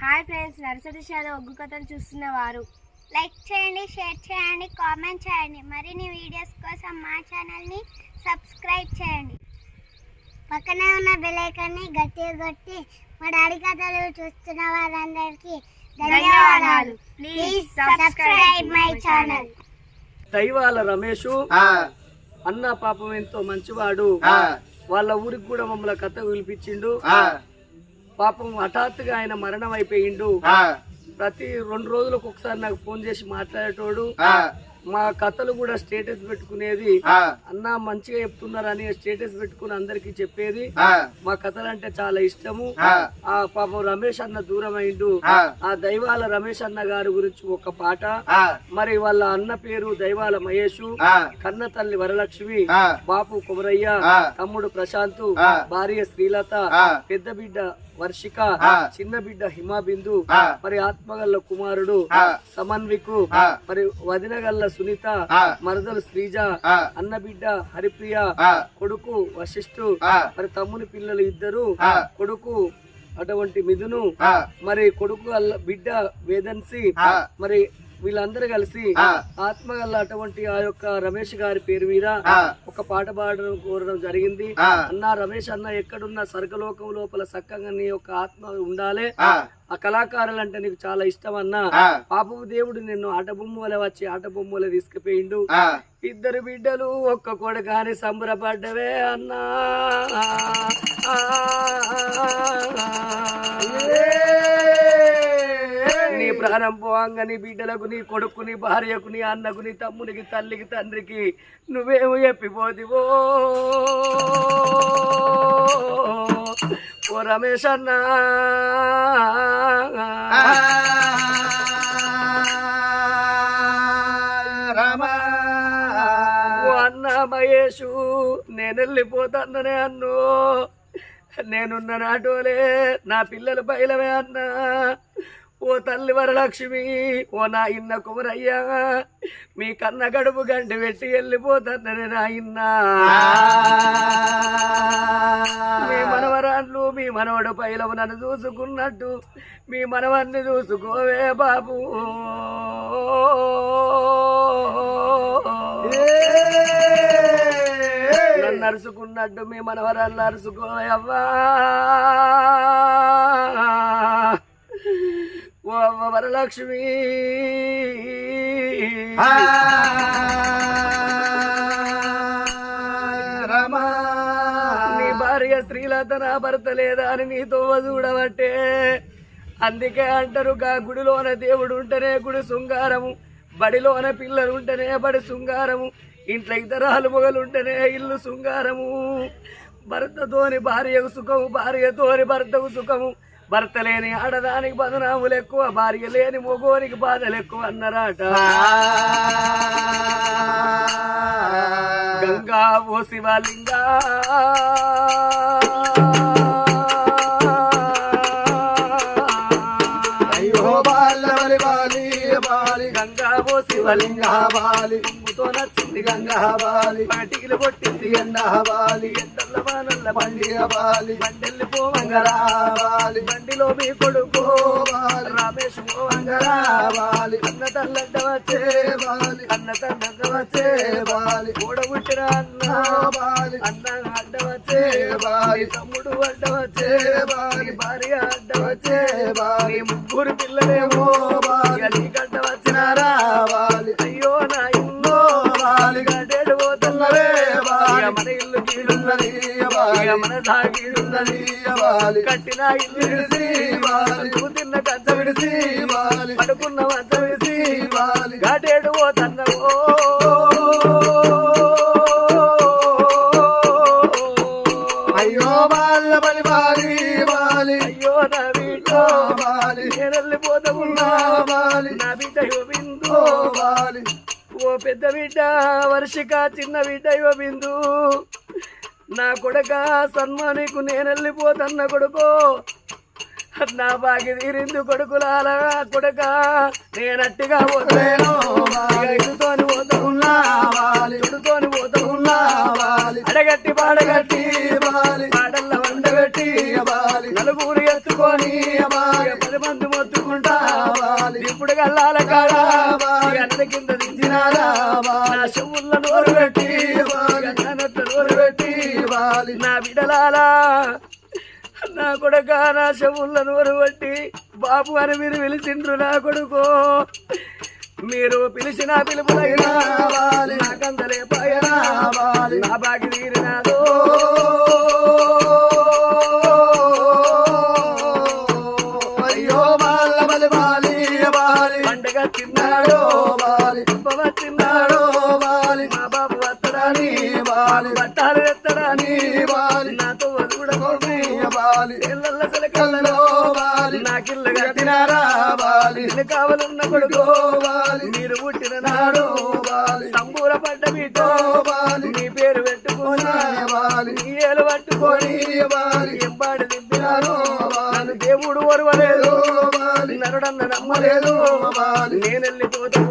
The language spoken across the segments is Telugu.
హాయ్ ఫ్రెండ్స్ నర్సరీ షాలో ఒగ్గు కథలు చూస్తున్న వారు. లైక్ చేయండి షేర్ చేయండి కామెంట్ చేయండి. మరిన్ని వీడియోస్ కోసం మా ఛానల్ని సబ్స్క్రైబ్ చేయండి. పక్కనే ఉన్న బెల్ ఐకాన్ని గట్టిగా కొట్టి మా డాడీ కథలు చూస్తున్న వారందరికీ ధన్యవాదాలు. ప్లీజ్ సబ్స్క్రైబ్ మై ఛానల్ దైవాల రమేషు ఆ, అన్న పాపం ఎంతో మంచివాడు. ఆ, వాళ్ళ ఊరికి కూడా మమ్మల్ని కథ పిలిపించిండు ఆ, పాపం హఠాత్తుగా ఆయన మరణం అయిపోయిండు. ప్రతి రెండు రోజులకు ఒకసారి నాకు ఫోన్ చేసి మాట్లాడేటోడు. మా కథలు కూడా స్టేటస్ పెట్టుకునేది. అన్న మంచిగా చెప్తున్నారని స్టేటస్ పెట్టుకుని అందరికి చెప్పేది. మా కథలు అంటే చాలా ఇష్టము. ఆ, పాపం రమేష్ అన్న దూరం అయిండు ఆ, దైవాల రమేష్ అన్న గారి గురించి ఒక పాట. మరి వాళ్ళ అన్న పేరు దైవాల మహేషు. కన్న తల్లి వరలక్ష్మి. బాపు కుమరయ్య. తమ్ముడు ప్రశాంత్. భార్య శ్రీలత. పెద్ద బిడ్డ వర్షిక. చిన్న బిడ్డ హిమాబిందు. మరి ఆత్మగల్ల కుమారుడు. సమన్వికు. మరి వదినగల్ల సునీత. మరదలు శ్రీజ. అన్న బిడ్డ హరిప్రియ కొడుకు వశిష్ఠు. మరి తమ్ముని పిల్లలు ఇద్దరు. కొడుకు అటువంటి మిథును మరి కొడుకు బిడ్డ వేదన్సి. మరి వీళ్ళందరూ కలిసి. ఆత్మగల్ల అటువంటి ఆ యొక్క రమేష్ గారి పేరు మీద. ఒక పాట పాడడం కోరడం జరిగింది. అన్న రమేష్ అన్న ఎక్కడున్న స్వర్గలోకం లోపల చక్కగా నీ యొక్క ఆత్మ ఉండాలి ఆ, కళాకారులు అంటే నీకు చాలా ఇష్టం అన్న. పాపపు దేవుడు నిన్ను ఆట బొమ్మల వచ్చి ఆట బొమ్మల తీసుకుపోయిండు ఇద్దరు బిడ్డలు ఒక్క కొడుకాని సంబరపడ్డవే అన్నా ప్రాణం పోవంగా నీ బిడ్డలకు నీ కొడుకు నీ భార్యకు నీ అన్నకు నీ తమ్మునికి తల్లికి తండ్రికి నువ్వేమో చెప్పిపోతివో. ఓ రమేష్ అన్నా. రమా. అన్న మహేషు నేను వెళ్ళిపోతాననే అన్ను. నేనున్న నాటోలే నా పిల్లలు బయలవే అన్నా. ఓ తల్లి వరలక్ష్మి ఓ నా ఇన్న కుమరయ్యా మీ కన్న గడుపు గంటి పెట్టి వెళ్ళిపోతానని నా ఇన్న. మీ మనవరాళ్ళు మీ మనవడు పైలవు నన్ను చూసుకున్నట్టు మీ మనవన్ని చూసుకోవే బాబు. నన్ను అరుచుకున్నట్టు మీ మనవరాళ్ళు అరుచుకోవయ్యవ్వా ఓ అవ్వ వరలక్ష్మి. నీ భార్య స్త్రీలత నా భర్త లేదా అని నీతో చూడబట్టే అందుకే అంటారు గా గుడిలోన దేవుడు ఉంటేనే గుడి శృంగారము బడిలోన పిల్లలు ఉంటేనే బడి శృంగారము ఇంట్లో ఇతరాలు మొగలు ఉంటేనే ఇల్లు శృంగారము. భర్తతోని భార్యకు సుఖము భార్యతోని భర్తకు సుఖము భర్త లేని ఆడదానికి బదనాములు ఎక్కువ భార్య లేని మొగోనికి బాధలు ఎక్కువ అన్నరాట. గంగా ఓ శివలింగా. అయ్యో బాలవలి బాలి బాలి. గంగా ఓ శివలింగా. బాలి. తో నచ్చింది గంగా బాలి పాటికిలు కొట్టింది ఎండ బాలి ఎండల్ల వానల్ల బండి అవ్వాలి బండెల్లి పోవంగరావాలి బండిలో మీ కొడుకు బాలి రమేష్ మంగరా అన్న తల్లడ్డ వచ్చేవాలి అన్న తల్లడ్డ వచ్చేవాలి కూడబుట్టిన అన్న అన్న అడ్డ వచ్చేవాలి తమ్ముడు అడ్డ వచ్చేవాలి భార్య అడ్డ వచ్చేవాలి ముగ్గురు పిల్లలేమో బాలి గడ్డ నీకంట వచ్చినారా బాలి మన సాగీడున్నది కట్టిన ఇల్లు విడిసి. తిన్న కంచ విడిసి. పడుకున్న వంచ విడిసి. బాలి గడేడు పోతున్నవో అయ్యో బాల బలి బాలి బాలి అయ్యో నా బిడ్డో బాలి నేను వెళ్ళిపోతున్నా బాలి నా బిడ్డ యో బిందు ఓ ఓ పెద్ద బిడ్డ వర్షిక చిన్న బిడ్డ బిందు నా కొడక సన్మానికు నేను వెళ్ళిపోతన్న కొడుకో. నా బాగి తీరింది కొడుకులాల కొడక నేనట్టిగా పోతలేను. ఇటుతోని పోతా ఉన్నా ఇటుతోని పోతా ఉన్నా అడగట్టి పాడగట్టి బాలి పాడల్ల వండగట్టి బాలి నలుగురు ఎత్తుకొని బాలి పది మంది గల్లాల ఇప్పుడు అన్న బిడలాలా నా కొడుక నా చెవులను నోరు బాబు అని మీరు పిలిచిండ్రు నా కొడుకు. మీరు పిలిచిన పిలుపులైనా నాకందలే పయనా నా బాగి తీరినాదో అయ్యో. నాకిల్లు కట్టినారా నిన్ను కావాలన్న కొడుకు. బాలి మీరు పుట్టిన నాడు బాలి సంబూర పడ్డ మీతో బాలి నీ పేరు పెట్టుకున్నా. బాలి నీ ఏలు పట్టుకొని బాలి ఎంబాడి దింపినారు నన్ను దేవుడు ఓర్వలేదు బాలి నరుడన్న నమ్మలేదు. బాలి నేను వెళ్ళిపోతూ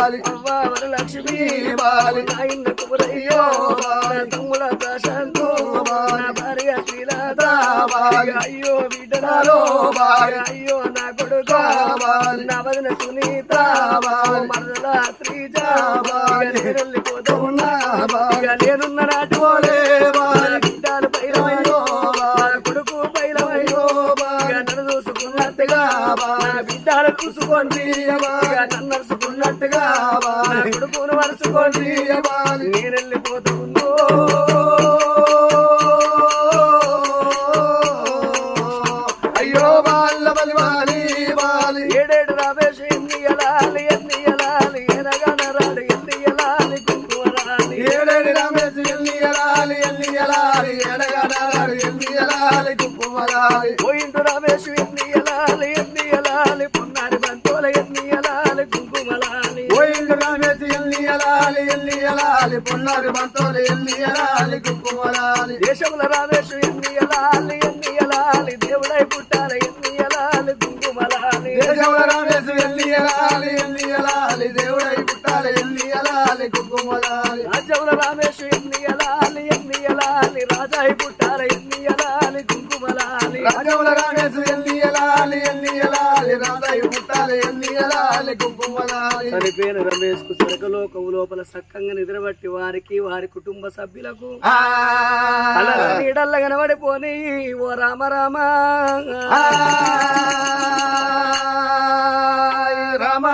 బాలి వరలక్ష్మి బాలి నాయన కుమరయ్యో తమ్ముల భార్య శ్రీలత బాలి. అయ్యో బిడ్డలాలో బాలి. అయ్యో నా కొడుకు బాలి. నా వదిన సునీత బాలి. మరదల శ్రీజ బాలి. ఇక నేను వెళ్ళిపోతూ ఉన్నా బాలి. నేనున్న నాటి పోలే బాలి. బిడ్డలు పైలవయ్యో నా బాలి. కొడుకు పైలవయ్యో బాలి. నన్ను చూసుకున్నట్టుగా నా బిడ్డలు చూసుకోండి ఇక నన్ను కొడుకును వరుసుకోండి బాలి. నేను వెళ్ళిపోతూ ఉందో అయ్యో బాల బలి బాలి బాలి ఏడేడు రామేశ ఎన్ని ఎలాలి ఎన్ని ఎలాలి ఎనగనరాడు రమేష్ ఎల్లి ఎలాలి ఎల్లి ఎలాలి పొన్నారి బంతోలు ఎల్లి ఎలాలి కుప్పమలాలి దేశముల రామేశ ఎన్ని ఎలాలి ఎన్ని ఎలాలి దేవుడై పుట్టాలి ఎన్ని ఎలాలి కుంకుమలాలి దేశంలో రమేష్ ఎల్లి ఎలాలి ఎల్లి ఎలాలి దేవుడై పుట్టాలి ఎల్లి ఎలాలి కుప్పమలాలి రాజ్యముల రామేశ ఎన్ని ఎలాలి ఎన్ని ఎలాలి రాజాయి చనిపోయిన రమేష్కు స్వర్గలోకం లోపల సక్కంగా నిద్రబట్టి వారికి వారి కుటుంబ సభ్యులకు నీడల్ల కనబడిపోని. ఓ రామ రామ. రామ.